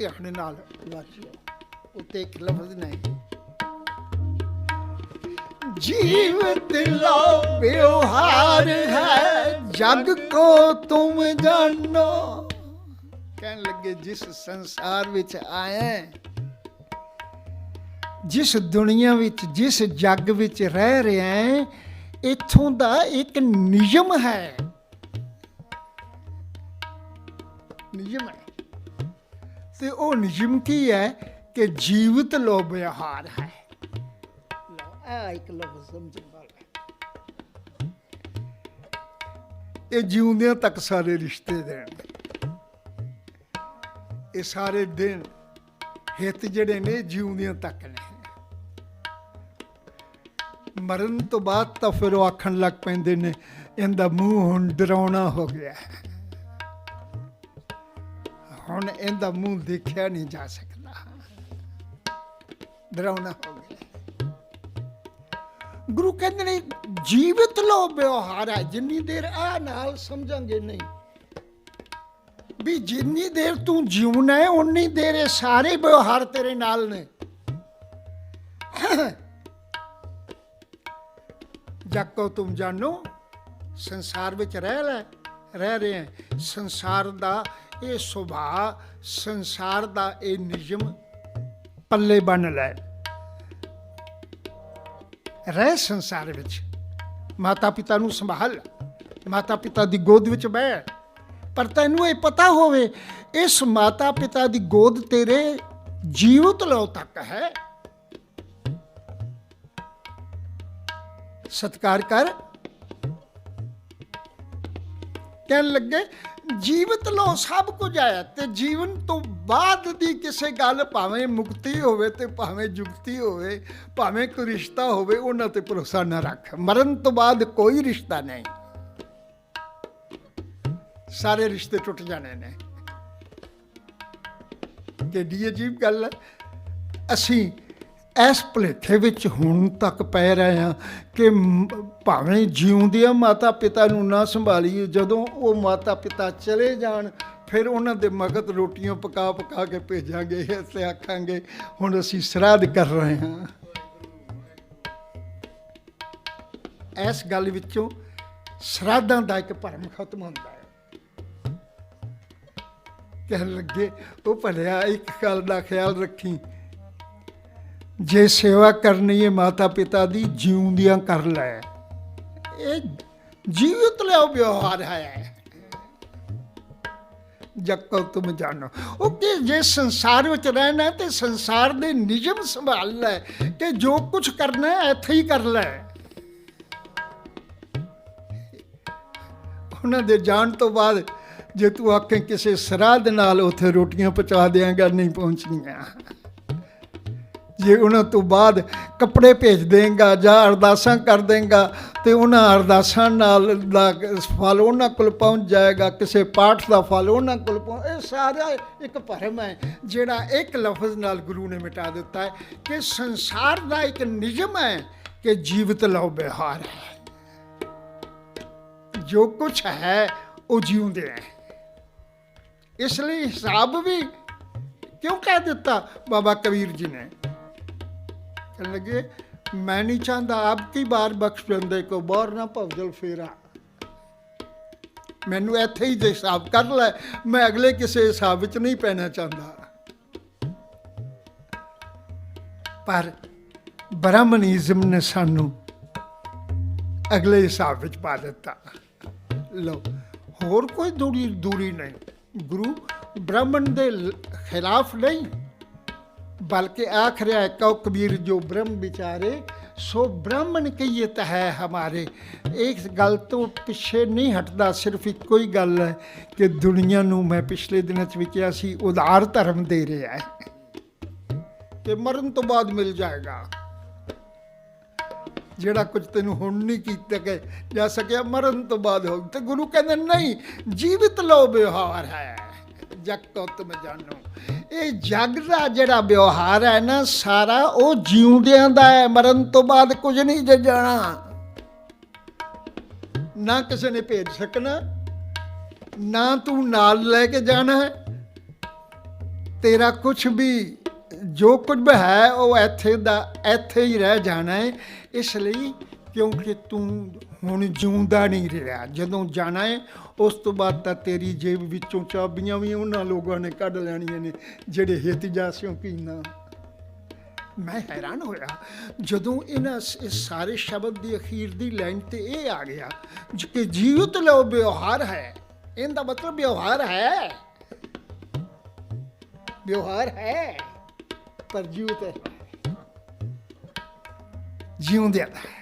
ਧਿਆਨ ਨਾਲ ਵਾਚਿਓ ਉੱਤੇ ਇੱਕ ਲਫ਼ਜ਼ ਨਹੀਂ। ਜੀਵਤ ਲੋ ਬਿਵਹਾਰ ਹੈ, ਜਗ ਕੋ ਤੁਮ ਜਾਣੋ। ਕਹਿਣ ਲੱਗੇ, ਜਿਸ ਸੰਸਾਰ ਵਿੱਚ ਆਏ ਜਿਸ ਦੁਨੀਆ ਵਿੱਚ, ਜਿਸ ਜੱਗ ਵਿੱਚ ਰਹਿ ਰਿਹਾ ਹੈ ਇਥੋਂ ਦਾ ਇੱਕ ਨਿਯਮ ਹੈ। ਨਿਯਮ ਹੈ। ਤੇ ਉਹ ਨਿਯਮ ਕੀ ਹੈ ਕਿ ਜੀਵਤ ਲੋ ਵਿਵਹਾਰ ਹੈ। ਲਓ ਇਹ ਇੱਕ ਲਫ਼ਜ਼ ਸਮਝਣ ਵਾਲਾ ਇਹ ਜਿਉਂਦਿਆਂ ਤੱਕ ਸਾਰੇ ਰਿਸ਼ਤੇ ਦੇਣ। ਇਹ ਸਾਰੇ ਦਿਨ ਹਿੱਤ ਜਿਹੜੇ ਨੇ ਜਿਉਂਦਿਆਂ ਤੱਕ ਨੇ। ਮਰਨ ਤੋਂ ਬਾਅਦ ਤਾਂ ਫਿਰ ਉਹ ਆਖਣ ਲੱਗ ਪੈਂਦੇ ਨੇ, ਇਹਦਾ ਮੂੰਹ ਹੁਣ ਡਰਾਉਣਾ ਹੋ ਗਿਆ ਹੁਣ ਇਹਦਾ ਮੂੰਹ ਦੇਖਿਆ ਨਹੀਂ ਜਾ ਸਕਦਾ। ਡਰਾਉਣਾ ਹੋ ਗਿਆ। ਗੁਰੂ ਕਹਿੰਦੇ ਨੇ, ਜੀਵਤ ਲੋ ਵਿਵਹਾਰ ਹੈ, ਜਿੰਨੀ ਦੇਰ ਆ ਨਾਲ ਸਮਝਾਂਗੇ ਨਹੀਂ। ਵੀ ਜਿੰਨੀ ਦੇਰ ਤੂੰ ਜਿਉਣਾ ਹੈ ਉਨੀ ਦੇਰ ਇਹ ਸਾਰੇ ਵਿਵਹਾਰ ਤੇਰੇ ਨਾਲ ਨੇ। ਜੱਕੋ, ਤੁਮ ਜਾਣੋ, ਸੰਸਾਰ ਵਿੱਚ ਰਹਿ ਲੈ। ਰਹਿ ਰਹੇ ਹੈ। ਸੰਸਾਰ ਦਾ ਇਹ ਸੁਭਾਅ, ਸੰਸਾਰ ਦਾ ਇਹ ਨਿਯਮ ਪੱਲੇ ਬੰਨ ਲੈ। ਰਹਿ ਸੰਸਾਰ ਵਿੱਚ। ਮਾਤਾ ਪਿਤਾ ਨੂੰ ਸੰਭਾਲ। ਮਾਤਾ ਪਿਤਾ ਦੀ ਗੋਦ ਵਿੱਚ ਬਹਿ। ਪਰ ਤੈਨੂੰ ਇਹ ਪਤਾ ਹੋਵੇ, ਇਸ ਮਾਤਾ ਪਿਤਾ ਦੀ ਗੋਦ ਤੇਰੇ ਜੀਵਤ ਲੋ ਤੱਕ ਹੈ। ਸਤਕਾਰ ਕਰ। ਕਹਿਣ ਲੱਗੇ, ਜੀਵਤ ਲੋ ਸਭ ਕੁਝ ਆਇਆ ਤੇ ਜੀਵਨ ਤੋਂ ਬਾਅਦ ਦੀ ਕਿਸੇ ਗੱਲ ਭਾਵੇਂ ਮੁਕਤੀ ਹੋਵੇ ਤੇ ਭਾਵੇਂ ਜੁਗਤੀ ਹੋਵੇ, ਭਾਵੇਂ ਕੋਈ ਰਿਸ਼ਤਾ ਹੋਵੇ, ਉਹਨਾਂ ਤੇ ਭਰੋਸਾ ਨਾ ਰੱਖ। ਮਰਨ ਤੋਂ ਬਾਅਦ ਕੋਈ ਰਿਸ਼ਤਾ ਨਹੀਂ। ਸਾਰੇ ਰਿਸ਼ਤੇ ਟੁੱਟ ਜਾਣੇ ਨੇ। ਕਿੱਡੀ ਅਜੀਬ ਗੱਲ ਹੈ। ਅਸੀਂ ਇਸ ਭੁਲੇਖੇ ਵਿੱਚ ਹੁਣ ਤੱਕ ਪੈ ਰਹੇ ਹਾਂ ਕਿ ਭਾਵੇਂ ਜਿਉਂਦਿਆਂ ਮਾਤਾ ਪਿਤਾ ਨੂੰ ਨਾ ਸੰਭਾਲੀਏ, ਜਦੋਂ ਉਹ ਮਾਤਾ ਪਿਤਾ ਚਲੇ ਜਾਣ, ਫਿਰ ਉਹਨਾਂ ਦੇ ਮਗਤ ਰੋਟੀਆਂ ਪਕਾ ਪਕਾ ਕੇ ਭੇਜਾਂਗੇ ਤੇ ਆਖਾਂਗੇ, ਹੁਣ ਅਸੀਂ ਸਰਾਧ ਕਰ ਰਹੇ ਹਾਂ। ਇਸ ਗੱਲ ਵਿੱਚੋਂ ਸਰਾਧਾਂ ਦਾ ਇੱਕ ਭਰਮ ਖਤਮ ਹੁੰਦਾ ਹੈ। ਕਹਿਣ ਲੱਗੇ, ਉਹ ਭਲਿਆ, ਇੱਕ ਗੱਲ ਦਾ ਖਿਆਲ ਰੱਖੀ। ਜੇ ਸੇਵਾ ਕਰਨੀ ਹੈ ਮਾਤਾ ਪਿਤਾ ਦੀ, ਜਿਉਂਦਿਆਂ ਕਰ ਲੈ। ਇਹ ਜੀਵਤ ਲਿਓ ਵਿਵਹਾਰ ਹੈ। ਜੱਕੋ ਤੁਮ ਜਾਣੋ। ਉਹ ਕਿ ਜੇ ਸੰਸਾਰ ਵਿੱਚ ਰਹਿਣਾ ਹੈ ਤੇ ਸੰਸਾਰ ਦੇ ਨਿਯਮ ਸੰਭਾਲ ਲੈ ਕਿ ਜੋ ਕੁਝ ਕਰਨਾ ਹੈ, ਇੱਥੇ ਹੀ ਕਰ ਲੈ। ਉਹਨਾਂ ਦੇ ਜਾਣ ਤੋਂ ਬਾਅਦ ਜੇ ਤੂੰ ਆਖੇ ਕਿਸੇ ਸਰਾਧ ਨਾਲ ਉੱਥੇ ਰੋਟੀਆਂ ਪਹੁੰਚਾ ਦੇਂਗਾ ਨਹੀਂ ਪਹੁੰਚਣੀਆਂ। ਜੇ ਉਹਨਾਂ ਤੋਂ ਬਾਅਦ ਕੱਪੜੇ ਭੇਜ ਦੇਂਗਾ ਜਾਂ ਅਰਦਾਸਾਂ ਕਰ ਦੇਂਗਾ ਤੇ ਉਹਨਾਂ ਅਰਦਾਸਾਂ ਨਾਲ ਦਾ ਫਲ ਉਹਨਾਂ ਕੋਲ ਪਹੁੰਚ ਜਾਏਗਾ, ਕਿਸੇ ਪਾਠ ਦਾ ਫਲ ਉਹਨਾਂ ਕੋਲ ਪਹੁੰਚ ਇਹ ਸਾਰਾ ਇੱਕ ਭਰਮ ਹੈ, ਜਿਹੜਾ ਇੱਕ ਲਫ਼ਜ਼ ਨਾਲ ਗੁਰੂ ਨੇ ਮਿਟਾ ਦਿੱਤਾ ਹੈ ਕਿ ਸੰਸਾਰ ਦਾ ਇੱਕ ਨਿਯਮ ਹੈ ਕਿ ਜੀਵਤ ਲਓ ਬਿਹਾਰ ਹੈ। ਜੋ ਕੁਝ ਹੈ, ਉਹ ਜਿਉਂਦੇ ਹੈ। ਇਸ ਲਈ ਹਿਸਾਬ ਵੀ ਕਿਉਂ ਕਹਿ ਦਿੱਤਾ? ਬਾਬਾ ਕਬੀਰ ਜੀ ਨੇ। ਕਹਿਣ ਲੱਗੇ, ਮੈਂ ਨਹੀਂ ਚਾਹੁੰਦਾ ਆਪ ਕੀ ਬਾਰ ਬਖਸ਼ ਬੰਦੇ ਕੋ ਬੋਰ ਨਾ ਭਵਜਲ ਫੇਰਾ। ਮੈਨੂੰ ਇੱਥੇ ਹੀ ਜੇ ਹਿਸਾਬ ਕਰ ਲੈ, ਮੈਂ ਅਗਲੇ ਕਿਸੇ ਹਿਸਾਬ ਵਿੱਚ ਨਹੀਂ ਪੈਣਾ ਚਾਹੁੰਦਾ। ਪਰ ਬ੍ਰਾਹਮਣੀਜ਼ਮ ਨੇ ਸਾਨੂੰ ਅਗਲੇ ਹਿਸਾਬ ਵਿੱਚ ਪਾ ਦਿੱਤਾ। ਲਓ, ਹੋਰ ਕੋਈ ਦੂਰੀ ਦੂਰੀ ਨਹੀਂ। ਗੁਰੂ ਬ੍ਰਾਹਮਣ ਦੇ ਖਿਲਾਫ ਨਹੀਂ। ਬਲਕਿ ਆਖ ਰਿਹਾ ਹੈ ਕਉ ਕਬੀਰ ਜੋ ਬ੍ਰਹਮ ਵਿਚਾਰੇ ਸੋ ਬ੍ਰਾਹਮਣ ਕਹੀਏ ਤਾਂ ਹੈ ਹਮਾਰੇ ਇਸ ਗੱਲ ਤੋਂ ਪਿੱਛੇ ਨਹੀਂ ਹਟਦਾ ਸਿਰਫ ਇੱਕੋ ਹੀ ਗੱਲ ਹੈ ਕਿ ਦੁਨੀਆ ਨੂੰ ਮੈਂ ਪਿਛਲੇ ਦਿਨਾਂ ਚ ਵੀ ਕਿਹਾ ਸੀ ਉਦਾਰ ਧਰਮ ਦੇ ਰਿਹਾ ਹੈ ਕਿ ਮਰਨ ਤੋਂ ਬਾਅਦ ਮਿਲ ਜਾਏਗਾ ਜਿਹੜਾ ਕੁਝ ਤੈਨੂੰ ਹੁਣ ਨਹੀਂ ਕੀਤਾ ਗਿਆ ਜਾ ਸਕਿਆ ਮਰਨ ਤੋਂ ਬਾਅਦ ਹੋ ਤੇ ਗੁਰੂ ਕਹਿੰਦੇ ਨਹੀਂ ਜੀਵਿਤ ਲੋ ਵਿਵਹਾਰ ਹੈ ਜਗ ਤੋਂ ਜਾਣੋ। ਇਹ ਜਗ ਦਾ ਜਿਹੜਾ ਵਿਵਹਾਰ ਹੈ ਨਾ, ਸਾਰਾ ਉਹ ਜਿਉਂਦਿਆਂ ਦਾ ਹੈ, ਮਰਨ ਤੋਂ ਬਾਅਦ ਕੁਝ ਨਹੀਂ ਜੇ ਜਾਣਾ। ਨਾ ਕਿਸੇ ਨੇ ਭੇਜ ਸਕਣਾ, ਨਾ ਤੂੰ ਨਾਲ ਲੈ ਕੇ ਜਾਣਾ ਹੈ। ਤੇਰਾ ਕੁਝ ਵੀ, ਜੋ ਕੁਝ ਹੈ, ਉਹ ਇੱਥੇ ਦਾ, ਇੱਥੇ ਹੀ ਰਹਿ ਜਾਣਾ ਹੈ। ਇਸ ਲਈ ਕਿਉਂਕਿ ਤੂੰ ਹੁਣ ਜਿਉਂਦਾ ਨਹੀਂ ਰਿਹਾ। ਜਦੋਂ ਜਾਣਾ ਹੈ ਉਸ ਤੋਂ ਬਾਅਦ ਤਾਂ ਤੇਰੀ ਜੇਬ ਵਿੱਚੋਂ ਚਾਬੀਆਂ ਵੀ ਉਹਨਾਂ ਲੋਕਾਂ ਨੇ ਕੱਢ ਲੈਣੀਆਂ ਨੇ, ਜਿਹੜੇ ਹਿੱਤ ਜਾਸਿਓ ਪੀਣਾ ਮੈਂ ਹੈਰਾਨ ਹੋਇਆ, ਜਦੋਂ ਇਹਨਾਂ ਇਸ ਸਾਰੇ ਸ਼ਬਦ ਦੀ ਅਖੀਰ ਦੀ ਲਾਈਨ ਤੇ ਇਹ ਆ ਗਿਆ ਕਿ ਜੀਵਤ ਲੋ ਵਿਵਹਾਰ ਹੈ। ਇਹਦਾ ਮਤਲਬ ਵਿਵਹਾਰ ਹੈ। ਵਿਵਹਾਰ ਹੈ, ਪਰ ਜੀਵਤ ਹੈ। ਜਿਉਂਦਿਆਂ ਦਾ ਹੈ।